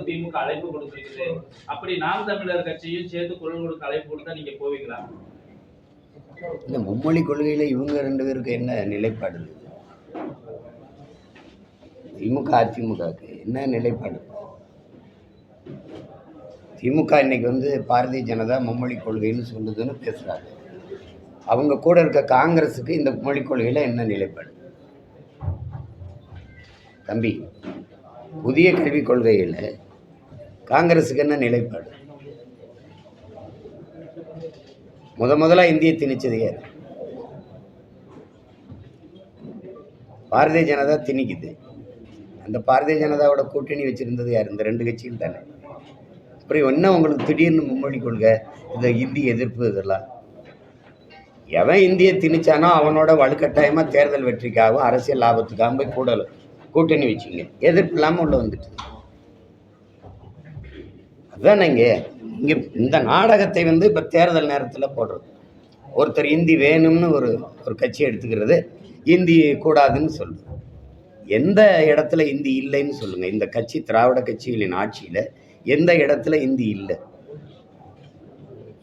கொடுக்க திமுக அழைப்பு கொடுத்திருக்குது. அப்படி நாம் தமிழர் கட்சியும் சேர்த்து குரல் கொடுக்க அழைப்பு கொடுத்தா நீங்க போவீங்களா? இந்த மும்மொழி கொள்கையில் இவங்க ரெண்டு பேருக்கு என்ன நிலைப்பாடு திமுக அதிமுகவுக்கு என்ன நிலைப்பாடு? திமுக இன்னைக்கு வந்து பாரதிய ஜனதா மும்மொழி கொள்கைன்னு சொல்லுதுன்னு பேசுகிறாங்க அவங்க கூட இருக்க காங்கிரஸுக்கு இந்த மொழி கொள்கையில் என்ன நிலைப்பாடு? தம்பி புதிய கல்விக் கொள்கையில் காங்கிரஸுக்கு என்ன நிலைப்பாடு? முத முதலா இந்திய திணிச்சது யார்? பாரதிய ஜனதா திணிக்குது. அந்த பாரதிய ஜனதாவோட கூட்டணி வச்சிருந்தது யார்? இந்த ரெண்டு கட்சிகள் தானே. அப்புறம் என்ன உங்களுக்கு திடீர்னு மும்மொழி கொள்கை? இந்த இந்தி எதிர்ப்பு இதெல்லாம். எவன் இந்திய திணிச்சானோ அவனோட வலுக்கட்டாயமாக தேர்தல் வெற்றிக்காகவும் அரசியல் லாபத்துக்காகவும் போய் கூட கூட்டணி வச்சுங்க. எதிர்ப்பு இல்லாமல் உள்ள வந்துட்டு. அதுதானே இங்கே இங்கே இந்த நாடகத்தை வந்து இப்போ தேர்தல் நேரத்தில் போடுறது. ஒருத்தர் இந்தி வேணும்னு ஒரு ஒரு கட்சி எடுத்துக்கிறது இந்தி கூடாதுன்னு சொல்லுது எந்த இடத்துல இந்தி இல்லைன்னு சொல்லுங்கள் இந்த கட்சி திராவிட கட்சிகளின் ஆட்சியில் எந்த இடத்துல இந்தி இல்லை?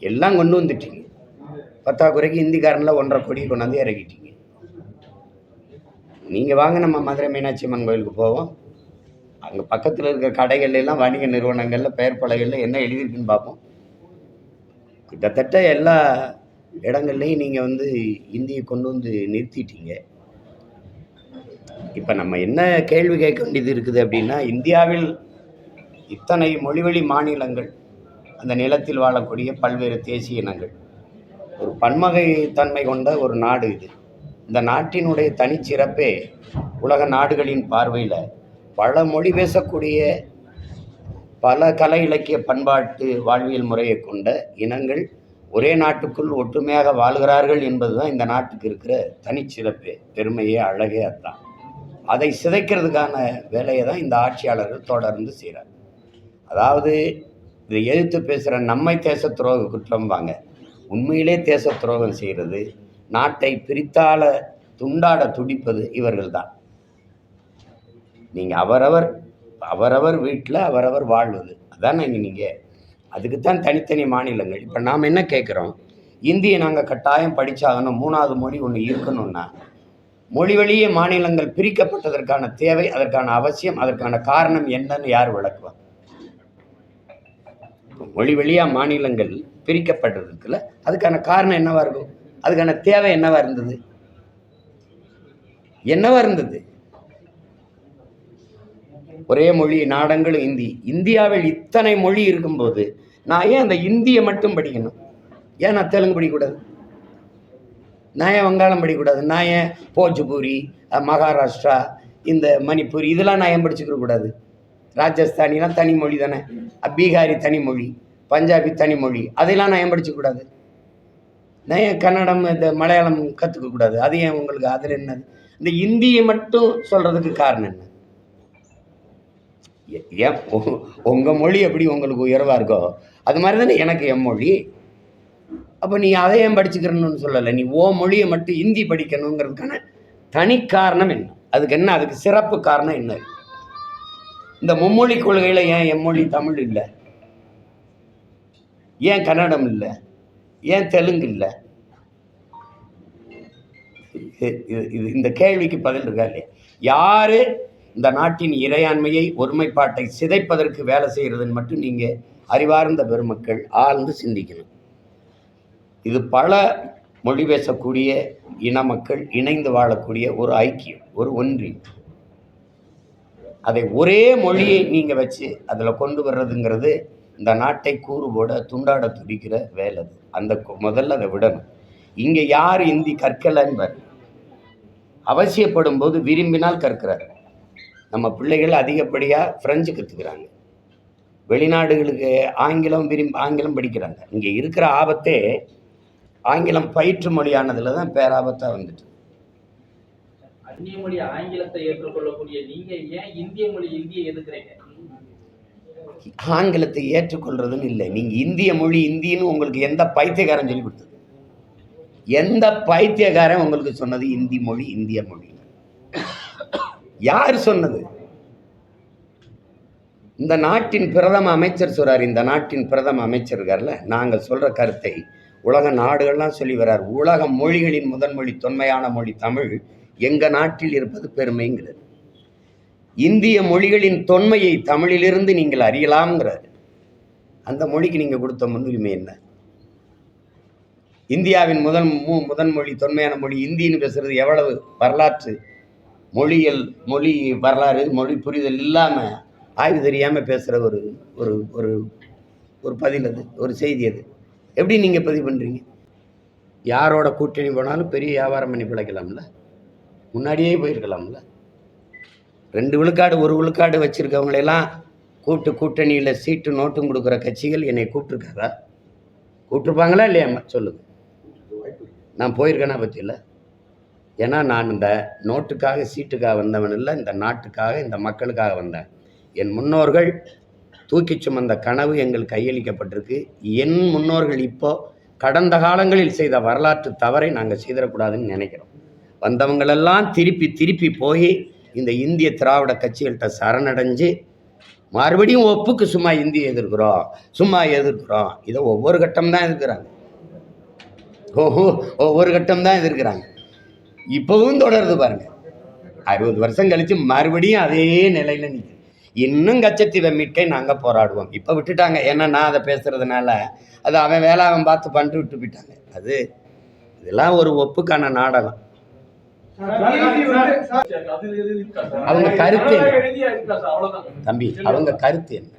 எல்லாம் கொண்டு வந்துட்டீங்க. பத்தாக்குறைக்கு இந்திக்காரனில் ஒன்றரை கோடி கொண்டாந்து இறக்கிட்டீங்க. நீங்கள் வாங்க நம்ம மதுரை மீனாட்சி அம்மன் கோயிலுக்கு போவோம். அங்கே பக்கத்தில் இருக்கிற கடைகள்ல எல்லாம் வணிக நிறுவனங்களில் பெயர் பலகையில் என்ன எழுதியிருக்குன்னு பார்ப்போம். கிட்டத்தட்ட எல்லா இடங்கள்லையும் நீங்கள் வந்து இந்தியை கொண்டு வந்து நிறுத்திட்டீங்க. இப்போ நம்ம என்ன கேள்வி கேட்க வேண்டியது இருக்குது அப்படின்னா இந்தியாவில் இத்தனை மொழிவழி மாநிலங்கள் அந்த நிலத்தில் வாழக்கூடிய பல்வேறு தேசிய இனங்கள். ஒரு பன்மகை தன்மை கொண்ட ஒரு நாடு இது. இந்த நாட்டினுடைய தனிச்சிறப்பே உலக நாடுகளின் பார்வையில் பல மொழி பேசக்கூடிய பல கலை இலக்கிய பண்பாட்டு வாழ்வியல் முறையை கொண்ட இனங்கள் ஒரே நாட்டுக்குள் ஒற்றுமையாக வாழ்கிறார்கள் என்பது தான் இந்த நாட்டுக்கு இருக்கிற தனிச்சிறப்பே பெருமையே அழகே அதுதான். அதை சிதைக்கிறதுக்கான வேலையை தான் இந்த ஆட்சியாளர்கள் தொடர்ந்து செய்கிறாங்க அதாவது இதை எதிர்த்து பேசுகிற நம்மை தேச துரோக குற்றம் வாங்க உண்மையிலே தேச துரோகம் செய்கிறது நாட்டை பிரித்தாள துண்டாட துடிப்பது இவர்கள் தான் நீங்கள் அவரவர் அவரவர் வீட்டில் அவரவர் வாழ்வது. அதான் நீங்கள் நீங்கள் அதுக்கு தான் தனித்தனி மாநிலங்கள். இப்போ நாம் என்ன கேட்குறோம் இந்தியை நாங்கள் கட்டாயம் படித்தாகணும் மூணாவது மொழி ஒன்று இருக்கணும்னா. மொழி வழிய மாநிலங்கள் பிரிக்கப்பட்டதற்கான தேவை அதற்கான அவசியம் அதற்கான காரணம் என்னன்னு யார் விளக்குவா? மொழி வழியாக மாநிலங்கள் பிரிக்கப்பட்டதுக்குல அதுக்கான காரணம் என்னவா இருக்கும்? அதுக்கான தேவை என்னவா இருந்தது? என்னவா இருந்தது? ஒரே மொழி நாடங்களும் இந்தி. இந்தியாவில் இத்தனை மொழி இருக்கும்போது நான் ஏன் அந்த இந்தியை மட்டும் படிக்கணும்? ஏன் நான் தெலுங்கு படிக்கக்கூடாது? நான் ஏன் வங்காளம் படிக்கக்கூடாது? நான் ஏன் போஜ்பூரி மகாராஷ்டிரா இந்த மணிப்பூர் இதெல்லாம் நான் ஏன் படிச்சுக்கிற கூடாது? ராஜஸ்தானிலாம் தனி மொழி தானே. பீகாரி தனி மொழி பஞ்சாபி தனி மொழி அதையெல்லாம் நான் ஏன் படிச்சுக்கூடாது நான் ஏன் கன்னடம் இந்த மலையாளம் கற்றுக்கக்கூடாது அது ஏன் உங்களுக்கு அதில் என்னது? இந்த இந்தியை மட்டும் சொல்கிறதுக்கு காரணம் என்ன? ஏன் உங்கள் மொழி எப்படி உங்களுக்கு உயர்வாக இருக்கோ அது மாதிரி தானே எனக்கு என் மொழி. அப்போ நீ அதை ஏன் படிச்சுக்கிறன்னு சொல்லலை? நீ ஓ மொழியை மட்டும் ஹிந்தி படிக்கணுங்கிறதுக்கான தனி காரணம் என்ன? அதுக்கு என்ன? அதுக்கு சிறப்பு காரணம் என்ன? இந்த மும்மொழி கொள்கையில் ஏன் எம்மொழி தமிழ் இல்லை? ஏன் கன்னடம் இல்லை? ஏன் தெலுங்கு இல்லை? இது- இந்த கேள்விக்கு பதில் இருக்கா இல்லையா? யாரு இந்த நாட்டின் இறையாண்மையை ஒருமைப்பாட்டை சிதைப்பதற்கு வேலை செய்கிறதுன்னு மட்டும் நீங்கள் அறிவார்ந்த பெருமக்கள் ஆழ்ந்து சிந்திக்கணும். இது பல மொழி பேசக்கூடிய இன மக்கள் இணைந்து வாழக்கூடிய ஒரு ஐக்கியம் ஒரு ஒன்றியம் அதை ஒரே மொழியை நீங்கள் வச்சு அதில் கொண்டு வர்றதுங்கிறது இந்த நாட்டை கூறு போட துண்டாட துடிக்கிற வேலை அது. அந்த முதல்ல அதை விடணும். இங்கே யார் இந்தி கற்கலைன்னு அவசியப்படும் போது விரும்பினால் கற்கிறார்கள் நம்ம பிள்ளைகள் அதிகப்படியாக ஃப்ரெஞ்சு கற்றுக்கிறாங்க வெளிநாடுகளுக்கு ஆங்கிலம் விரும்பி ஆங்கிலம் படிக்கிறாங்க. இங்கே இருக்கிற ஆபத்தே ஆங்கிலம் பயிற்று மொழியானதுல தான் பேராபத்தாக வந்துட்டு. அந்நிய மொழி ஆங்கிலத்தை ஏற்றுக்கொள்ளக்கூடிய நீங்க ஏன் இந்திய மொழி இந்தியை எதுக்குறீங்க? ஆங்கிலத்தை ஏற்றுக்கொள்றதுன்னு இல்லை. நீங்கள் இந்திய மொழி இந்தின்னு உங்களுக்கு எந்த பைத்தியக்காரன் சொல்லி கொடுத்தது? எந்த பைத்தியக்காரன் உங்களுக்கு சொன்னது? இந்தி மொழி இந்திய மொழி. யார் சொன்னது? இந்த நாட்டின் பிரதம அமைச்சர் சொல்கிறார் இந்த நாட்டின் பிரதம அமைச்சர் இருக்கார்ல நாங்கள் சொல்கிற கருத்தை உலக நாடுகள்லாம் சொல்லி வர்றார். உலக மொழிகளின் முதன்மொழி தொன்மையான மொழி தமிழ் எங்கள் நாட்டில் இருப்பது பெருமைங்கிறது இந்திய மொழிகளின் தொன்மையை தமிழிலிருந்து நீங்கள் அறியலாம்ங்கிறார். அந்த மொழிக்கு நீங்கள் கொடுத்த முன்னுரிமை என்ன? இந்தியாவின் முதல் மு முதன்மொழி தொன்மையான மொழி இந்தின்னு பேசுறது எவ்வளவு வரலாற்று மொழியல் மொழி வரலாறு மொழி புரிதல் இல்லாமல் ஆய்வு தெரியாமல் பேசுகிற ஒரு ஒரு ஒரு ஒரு பதில் அது ஒரு செய்தி அது. எப்படி நீங்கள் பதிவு பண்ணுறீங்க யாரோட கூட்டணி போனாலும் பெரிய வியாபாரம் பண்ணி பிழைக்கலாம்ல? முன்னாடியே போயிருக்கலாம்ல? ரெண்டு விழுக்காடு ஒரு விழுக்காடு வச்சுருக்கவங்களெல்லாம் கூட்டு கூட்டணியில் சீட்டு நோட்டும் கொடுக்குற கட்சிகள் என்னை கூப்பிட்டுருக்காதா? கூப்பிட்டுருப்பாங்களா இல்லையா? சொல்லுங்கள் நான் போயிருக்கேனா பற்றியில் ஏன்னா நான் இந்த நோட்டுக்காக சீட்டுக்காக வந்தவன் இல்லை இந்த நாட்டுக்காக இந்த மக்களுக்காக வந்தேன். என் முன்னோர்கள் தூக்கி சுமந்த கனவு எங்கள் கையளிக்கப்பட்டிருக்கு. என் முன்னோர்கள் இப்போ கடந்த காலங்களில் செய்த வரலாற்று தவறை நாங்கள் செய்திடக்கூடாதுன்னு நினைக்கிறோம். வந்தவங்களெல்லாம் திருப்பி திருப்பி போய் இந்த இந்திய திராவிட கட்சிகள்கிட்ட சரணடைஞ்சு மறுபடியும் ஒப்புக்கு சும்மா இந்திய எதிர்க்கிறோம் சும்மா எதிர்க்கிறோம். இதை ஒவ்வொரு கட்டம் தான் எதிர்க்கிறாங்க. ஓஹோ ஒவ்வொரு கட்டம் தான் எதிர்க்கிறாங்க. இப்போவும் தொடருது பாருங்க அறுபது வருஷம் கழிச்சு மறுபடியும் அதே நிலையில் நிற்குது இன்னும் கச்சத்தீவை மீட்க நாங்கள் போராடுவோம் இப்போ விட்டுட்டாங்க ஏன்னா நான் அதை பேசுறதுனால அது அவன் வேலை அவன் பார்த்து பண்ணிட்டு விட்டு போயிட்டாங்க அது இதெல்லாம் ஒரு ஒப்புக்கான நாடகம் அவங்க கருத்து என்ன? தம்பி அவங்க கருத்து என்ன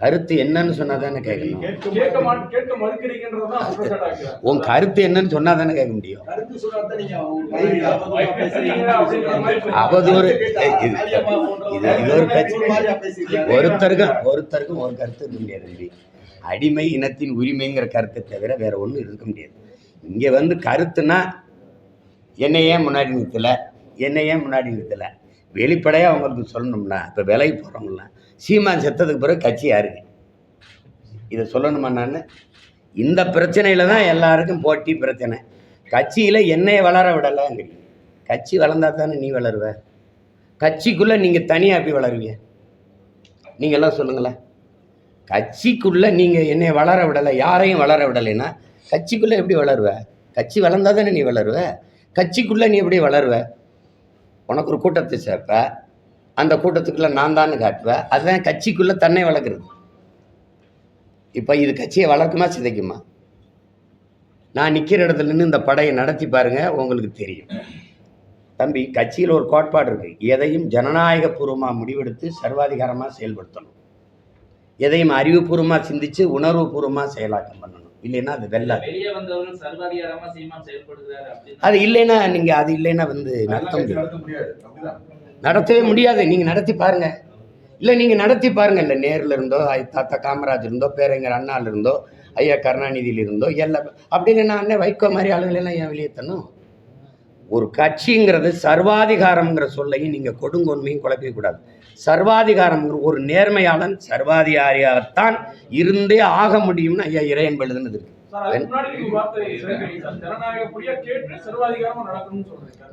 கருத்து என்னன்னு சொன்னா தானே கேட்கணும். கேட்க மாட் கேட்க மறுக்கிறீங்கன்றதுதான் குற்றச்சாட்டா வைக்கிறாங்க. உன் கருத்து என்னன்னு சொன்னா தானே கேட்க முடியும் அவதூறு இது- இது இது ஒரு பிரச்சனை. ஒருத்தருக்கும் ஒருத்தருக்கும் ஒரு கருத்து இருக்க முடியாது அடிமை இனத்தின் உரிமைங்கிற கருத்தை தவிர வேற ஒன்றும் இருக்க முடியாது. இங்கே வந்து கருத்துனா என்னை ஏன் முன்னாடி நிறுத்தல? என்னை ஏன் முன்னாடி நிறுத்தல? வெளிப்படையாக அவங்களுக்கு சொல்லணும்னா இப்போ விலைக்கு போகிறோம்ல சீமான் செத்ததுக்கு பிறகு கட்சி யாருக்கு? இதை சொல்லணுமா நான்? இந்த பிரச்சனையில் தான் எல்லாருக்கும் போட்டி பிரச்சனை. கட்சியில் என்னையை வளர விடலாங்கிறீங்க. கட்சி வளர்ந்தா தானே நீ வளருவ? கட்சிக்குள்ளே நீங்கள் தனியாக எப்படி வளருவீங்க? நீங்கள்லாம் சொல்லுங்களேன். கட்சிக்குள்ளே நீங்கள் என்னை வளர விடலை யாரையும் வளர விடலைன்னா கட்சிக்குள்ளே எப்படி வளருவ? கட்சி வளர்ந்தா தானே நீ வளருவ? கட்சிக்குள்ளே நீ எப்படி வளருவ? உனக்கு ஒரு கூட்டத்தை சேர்ப்ப. அந்த கூட்டத்துக்குள்ளே நான் தான் காட்டுவேன் அதுதான் கட்சிக்குள்ளே தன்னை வளர்க்குறது. இப்போ இது கட்சியை வளர்க்குமா சிதைக்குமா? நான் நிற்கிற இடத்துல நின்று இந்த படையை நடத்தி பாருங்கள் உங்களுக்கு தெரியும். தம்பி கட்சியில் ஒரு கோட்பாடு இருக்குது எதையும் ஜனநாயகபூர்வமாக முடிவெடுத்து சர்வாதிகாரமாக செயல்படுத்தணும். எதையும் அறிவுபூர்வமாக சிந்தித்து உணர்வுபூர்வமாக செயலாக்கம் பண்ணணும். இல்லைன்னா அது வெல்லாது. அது இல்லைன்னா நீங்கள் அது இல்லைன்னா வந்து நடத்த முடியாது. நடத்தவே முடியாது. நீங்கள் நடத்தி பாருங்க. இல்லை நீங்கள் நடத்தி பாருங்க. இல்லை நேரில் இருந்தோ ஐ- தாத்தா காமராஜ் இருந்தோ பேரறிஞர் அண்ணால இருந்தோ ஐயா கருணாநிதியில் இருந்தோ எல்லாம் அப்படின்னு நான் அண்ணன் வைகோ மாதிரி ஆளுங்களெல்லாம் ஏன் வெளியே தரணும்? ஒரு கட்சிங்கிறது சர்வாதிகாரம்ங்கிற சொல்லையும் நீங்கள் கொடுங்கொன்மையும் குழப்பிக்க கூடாது சர்வாதிகாரம்ங்கிற ஒரு நேர்மையாளன் சர்வாதிகாரியாகத்தான் இருந்தே ஆக முடியும்னு ஐயா இறையன் எழுதுனது இருக்கு. நீங்க சர்வாதிகாரமா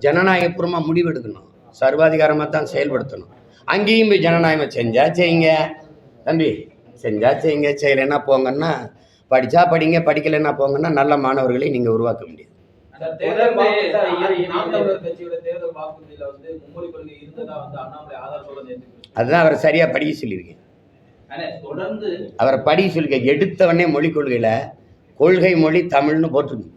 ஜனநாயகபூர்வமாக முடிவெடுக்கணும். சர்வாதிகாரமாக தான் செயல்படுத்தணும். அங்கேயும் போய் ஜனநாயகம் செஞ்சா செய்யுங்க. தம்பி செஞ்சா செய்யுங்க. செய்யலைன்னா போங்கன்னா படித்தா படிங்க படிக்கலைன்னா போங்கன்னா நல்ல மாணவர்களை நீங்கள் உருவாக்க முடியாது. தேர்தல் சார், இரு- இரு- நாம் தமிழர் கட்சியோட தேர்தல் வாக்குறுதியில வந்து மும்மொழி கொள்கை இருந்ததா வந்து அண்ணாமலை ஆதாரத்தோட நேற்று அதுதான் அவரை சரியாக படிக்க சொல்லியிருக்கேன் தொடர்ந்து அவரை படிக்க சொல்லியிருக்கேன் எடுத்தவொடனே மொழி கொள்கையில் கொள்கை மொழி தமிழ்னு போட்டிருக்கு.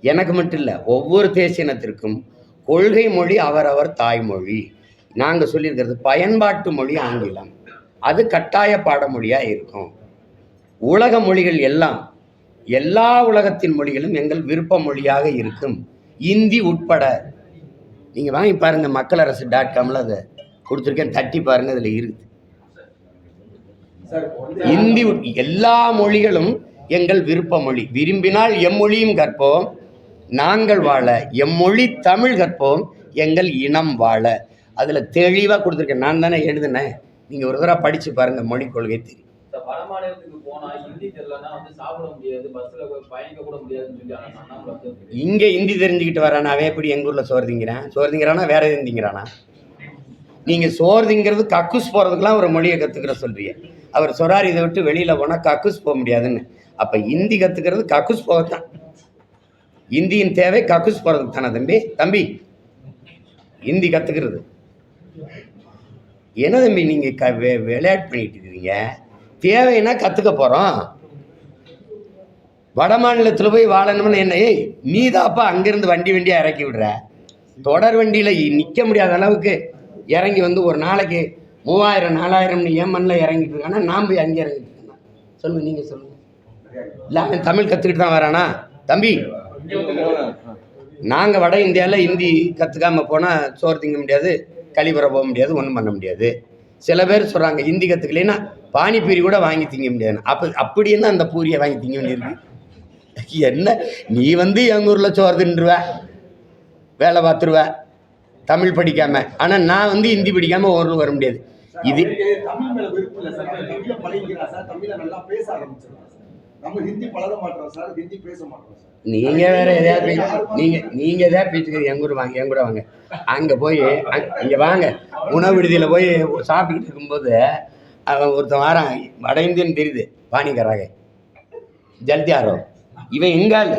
எனக்கு மட்டும் இல்லை ஒவ்வொரு தேசியனத்திற்கும் கொள்கை மொழி அவரவர் தாய்மொழி. நாங்கள் சொல்லியிருக்கிறது பயன்பாட்டு மொழி ஆங்கிலம். அது கட்டாய பாடமொழியாக இருக்கும். உலக மொழிகள் எல்லாம் எல்லா உலகத்தின் மொழிகளும் எங்கள் விருப்ப மொழியாக இருக்கும். இந்தி உட்பட. நீங்கள் வாங்கி பாருங்கள் மக்கள் அரசு டாட் காமில் அதை கொடுத்துருக்கேன். தட்டி பாருங்கள் அதில் இருக்குது இந்தி உட்- எல்லா மொழிகளும் எங்கள் விருப்ப மொழி. விரும்பினால் எம்மொழியும் கற்போம். நாங்கள் வாழ. எம்மொழி தமிழ் கற்போம். எங்கள் இனம் வாழ. அதில் தெளிவாக கொடுத்துருக்கேன். நான் தானே எழுதினேன். நீங்கள் ஒரு தடவை படித்து பாருங்கள் மொழி கொள்கை தெரியும். வட மாநிலத்துக்கு போனா ஹிந்தி தெரியலன்னா வந்து சாப்பிட முடியாது பஸ்ல பயணிக்க கூட முடியாதுன்னு சொல்லி அண்ணாமலை இந்தி தெரிஞ்சுக்கிட்டு வரானா அவன் எப்படி எங்கள் ஊரில் சோறு திங்கிறான். சோறு திங்கிறானா வேற எதுவும் திங்கிறானா? நீங்கள் சோறுதிங்கிறது கக்கூஸ் போறதுக்குலாம் ஒரு மொழியை கத்துக்கிற சொல்றீங்க. அவர் சொல்றாரு இதை விட்டு வெளியில் போனால் கக்கூஸ் போக முடியாதுன்னு. அப்போ ஹிந்தி கத்துக்கிறது கக்கூஸ் போகத்தான். இந்தியின் தேவை கக்குஸ் போகிறதுக்கு தானே தம்பி? தம்பி ஹிந்தி கற்றுக்கிறது என்ன தம்பி நீங்கள் க விளையாட்டு பண்ணிட்டு இருக்கீங்க? தேவைன்னா கற்றுக்க போகிறோம் வட மாநிலத்தில் போய் வாழணும்னு என்ன ஏய் நீ தாப்பா அங்கேருந்து வண்டி வண்டியாக இறக்கி விடுற. தொடர் வண்டியில் நிற்க முடியாத அளவுக்கு இறங்கி வந்து ஒரு நாளைக்கு மூவாயிரம் நாலாயிரம்னு ஏன் மண்ணில் இறங்கிட்டு இருக்கானா நான் போய் அங்கே இறங்கிட்டு இருக்கேன்? சொல்லுங்கள் நீங்கள் சொல்லுங்கள் இல்லை அவன் தமிழ் கற்றுக்கிட்டு தான் வரானா? தம்பி நாங்கள் வட இந்தியாவில் ஹிந்தி கற்றுக்காம போனால் சோறு திங்க முடியாது கழிவுற போக முடியாது ஒன்றும் பண்ண முடியாது. சில பேர் சொல்கிறாங்க ஹிந்தி கற்றுக்கலைன்னா பானிபூரி கூட வாங்கி திங்க முடியாது. அப்போ அப்படி என்ன அந்த பூரியை வாங்கி திங்க வேண்டியிருக்கு? என்ன? நீ வந்து எங்கள் ஊரில் சோறு தின்றுவ வேலை பார்த்துருவ தமிழ் படிக்காம. ஆனால் நான் வந்து ஹிந்தி படிக்காமல் ஒரு வர முடியாது. இது நீங்கள் வேற எதையாவது பேசி நீங்கள் நீங்கள் எதாவது பேசிக்கிறது எங்க ஊர் வாங்க என் கூட வாங்க. அங்கே போய் இங்கே வாங்க. உணவு விடுதியில் போய் சாப்பிட்டுக்கிட்டு இருக்கும்போது அவன் ஒருத்தன் வாரான். வட இந்தியன் தெரியுது பானிக்கராக ஜல்தி ஆரோ இவன் எங்கால்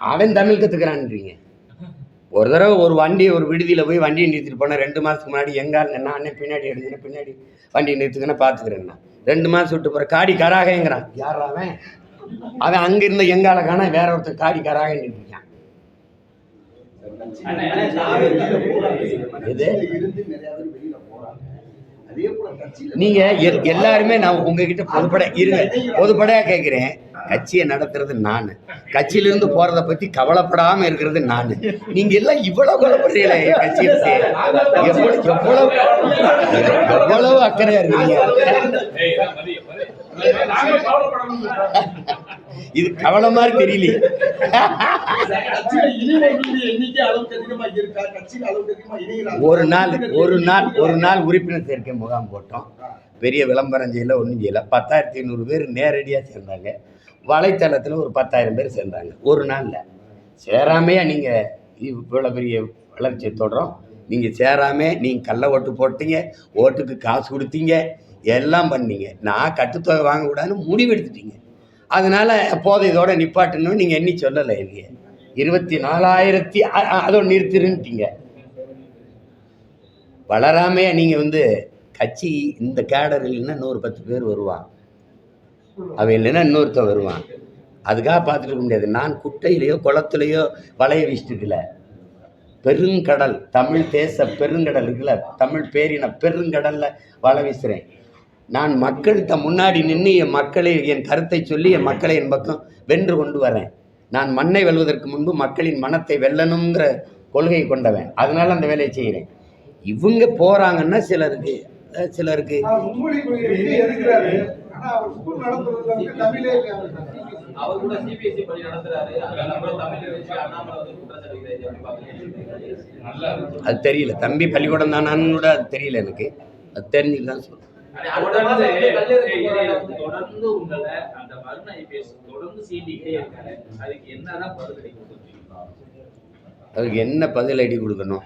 அவன் தமிழ் கற்றுக்கிறான்றீங்க ஒரு தடவை ஒரு வண்டி ஒரு விடுதியில் போய் வண்டியை நிறுத்திட்டு போனேன் ரெண்டு மாதத்துக்கு முன்னாடி எங்கால் நான் அண்ணன் பின்னாடி எடுக்கிறேன் பின்னாடி வண்டியை நிறுத்துக்கன்னு பார்த்துக்கிறேன் நான். ரெண்டு மாதம் விட்டு போகிற காடி கராகங்கிறான். யார் அவன்? அவன் அங்கே இருந்த எங்கால காண வேற ஒருத்தர் காடி கராக நிறுத்திக்கான் அண்ணே, நீங்க எல்லாருமே நான் உங்ககிட்ட பொதுப்பட இருங்க. பொதுப்படையா கேட்கிறேன் கட்சியை நடத்துறது நான். கட்சியில இருந்து போறத பத்தி கவலைப்படாம இருக்கிறது நான். நீங்க எல்லாம் இவ்வளவு கவலைப்படுறீங்களே கட்சியை எவ்வளவு எவ்வளவு எவ்வளவு அக்கறையா இருக்கீங்க இது கவலை மாதிரி தெரியலையே. ஒரு நாள் ஒரு நாள் ஒரு நாள் உறுப்பினர் சேர்க்கை முகாம் போட்டோம். பெரிய விளம்பரம் செய்யல ஒன்றும் செய்யல. பத்தாயிரத்தி ஐநூறு பேர் நேரடியாக சேர்ந்தாங்க. வலைத்தளத்தில் ஒரு பத்தாயிரம் பேர் சேர்ந்தாங்க. ஒரு நாளில். சேராமையா நீங்கள் இவ்வளோ பெரிய வளர்ச்சியை தொடரும் நீங்கள் சேராமே நீங்கள் கள்ள ஓட்டு போட்டீங்க ஓட்டுக்கு காசு கொடுத்தீங்க. எல்லாம் பண்ணீங்க. நான் கட்டுத்தொகை வாங்கக்கூடாதுன்னு முடிவெடுத்துட்டீங்க. அதனால் போதை இதோட நிப்பாட்டணும்னு நீங்கள் எண்ணி சொல்லலை இல்லையே இருபத்தி நாலாயிரத்தி அதோட நிறுத்திருன்ட்டீங்க வளராமையா நீங்கள் வந்து கட்சி இந்த கேடர் இல்லைன்னா இன்னொரு பத்து பேர் வருவான் அவன் இல்லைன்னா இன்னொருத்த வருவான். அதுக்காக பார்த்துட்டு இருக்க முடியாது. நான் குட்டையிலையோ குளத்துலையோ வலைய வீசிட்டுக்கல பெருங்கடல் தமிழ் தேச பெருங்கடல் இருக்குல்ல தமிழ் பேரின பெருங்கடலில் வலை வீசுகிறேன் நான் மக்கள்கிட்ட முன்னாடி நின்று என் மக்களை என் கருத்தை சொல்லி என் மக்களை என் பக்கம் வென்று கொண்டு வரேன். நான் மண்ணை வெல்வதற்கு முன்பு மக்களின் மனத்தை வெல்லணுங்கிற கொள்கை கொண்டவன். அதனால அந்த வேலையை செய்கிறேன். இவங்க போகிறாங்கன்னா சிலருக்கு சிலருக்கு. இருக்கு. அது தெரியல. தம்பி பள்ளிக்கூடம் தானான்னு கூட அது தெரியல எனக்கு. அது தெரிஞ்சுட்டு தான் சொல்றேன். தொடர்ந்து உங்களை அந்த வருண ஐபிஎஸ் தொடர்ந்து சீண்டிக்கிட்டே இருக்காரு. அதுக்கு என்னதான் பதிலடி கொடுத்துருக்கீங்க அதுக்கு என்ன பதிலடி கொடுக்கணும்?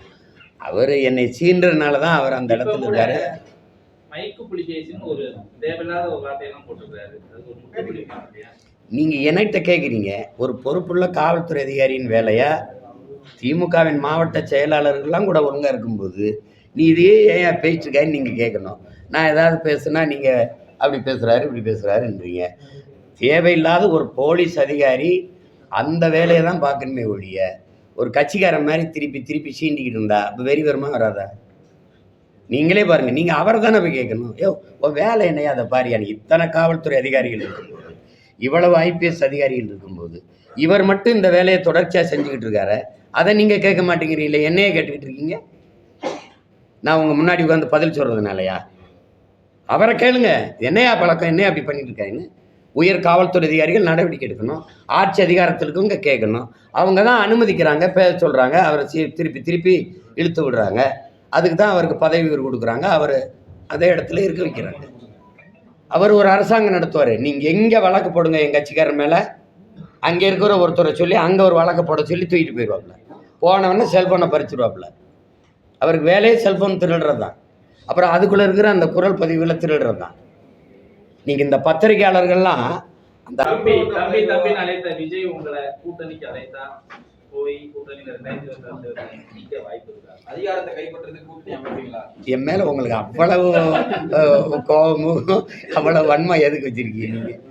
அவர் என்னை சீன்றதுனால தான் அவர் அந்த இடத்துல இருக்காரு மைக்கு புலிகேசின்னு ஒரு தேவையில்லாத ஒரு வார்த்தையெல்லாம் போட்டிருக்காரு. அது ஒரு முற்றுப்புள்ளி இல்லையா? நீங்கள் என்கிட்ட கேட்குறீங்க ஒரு பொறுப்புள்ள காவல்துறை அதிகாரியின் வேலையா? திமுகவின் மாவட்ட செயலாளர்கள்லாம் கூட ஒழுங்காக இருக்கும்போது நீ இதே ஏன் பேச்சுக்கான்னு நீங்கள் கேட்கணும் நான் ஏதாவது பேசுனா நீங்கள் அப்படி பேசுகிறாரு இப்படி பேசுகிறாருன்றீங்க தேவையில்லாத ஒரு போலீஸ் அதிகாரி அந்த வேலையை தான் பார்க்கணுமே ஒழிய ஒரு கட்சிக்காரன் மாதிரி திருப்பி திருப்பி சீண்டிக்கிட்டு இருந்தா அப்போ வெறி வருமா வராதா? நீங்களே பாருங்கள் நீங்கள் அவரை தானே போய் கேட்கணும். ஐயோ உன் வேலை என்னையா? அதை பாரியா இத்தனை காவல்துறை அதிகாரிகள் இருக்கும்போது இவ்வளவு ஐபிஎஸ் அதிகாரிகள் இருக்கும்போது இவர் மட்டும் இந்த வேலையை தொடர்ச்சியாக செஞ்சுக்கிட்டு இருக்காரு அதை நீங்கள் கேட்க மாட்டேங்கிறீங்களே என்னையே கேட்டுக்கிட்டு இருக்கீங்க? நான் உங்கள் முன்னாடி உட்காந்து பதில் சொல்கிறதுனாலயா அவரை கேளுங்க. என்னையா பழக்கம்? என்னையா அப்படி பண்ணிட்டு இருக்காங்கன்னு உயர் காவல்துறை அதிகாரிகள் நடவடிக்கை எடுக்கணும். ஆட்சி அதிகாரத்தில் இங்கே கேட்கணும். அவங்க தான் அனுமதிக்கிறாங்க பேச சொல்கிறாங்க அவரை திருப்பி திருப்பி இழுத்து விடுறாங்க. அதுக்கு தான் அவருக்கு பதவி உயர்வு கொடுக்குறாங்க. அவர் அதே இடத்துல இருக்க வைக்கிறாங்க. அவர் ஒரு அரசாங்கம் நடத்துவார். நீங்கள் எங்கே வழக்கு போடுங்க எங்கள் கட்சிக்காரர் மேலே? அங்கே இருக்கிற ஒருத்தரை சொல்லி அங்கே ஒரு வழக்கு போட சொல்லி தூக்கிட்டு போயிடுவாப்புல. போனவொடனே செல்ஃபோனை பறிச்சிருவாப்புல. அவருக்கு வேலையே செல்ஃபோன் திருடுறது தான் அப்புறம் அதுக்குள்ளே இருக்கிற அந்த குரல் பதிவுகளை திருடுறது தான் நீங்கள் இந்த பத்திரிகையாளர்கள்லாம் அந்த தம்பி தம்பி தம்பின்னு அழைத்த விஜய் உங்களை கூட்டணிக்கு அழைத்தா போய் என் மேலே உங்களுக்கு அவ்வளவு கோபமும் அவ்வளவு வன்மை எதுக்கு வச்சிருக்கீங்க நீங்கள்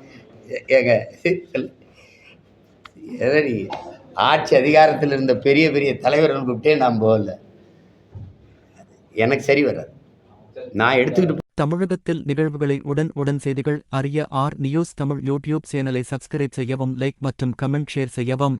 ஏங்க எதடி ஆட்சி அதிகாரத்தில் இருந்த பெரிய பெரிய தலைவர்கள் கூப்பிட்டே நான் போகல. எனக்கு சரி வராது. நான் எடுத்துக்கிட்டு தமிழகத்தில் நிகழ்வுகளை உடன் உடன் செய்திகள் அறிய ஆர் நியூஸ் தமிழ் யூடியூப் சேனலை சப்ஸ்கிரைப் செய்யவும் லைக் மற்றும் கமெண்ட் ஷேர் செய்யவும்.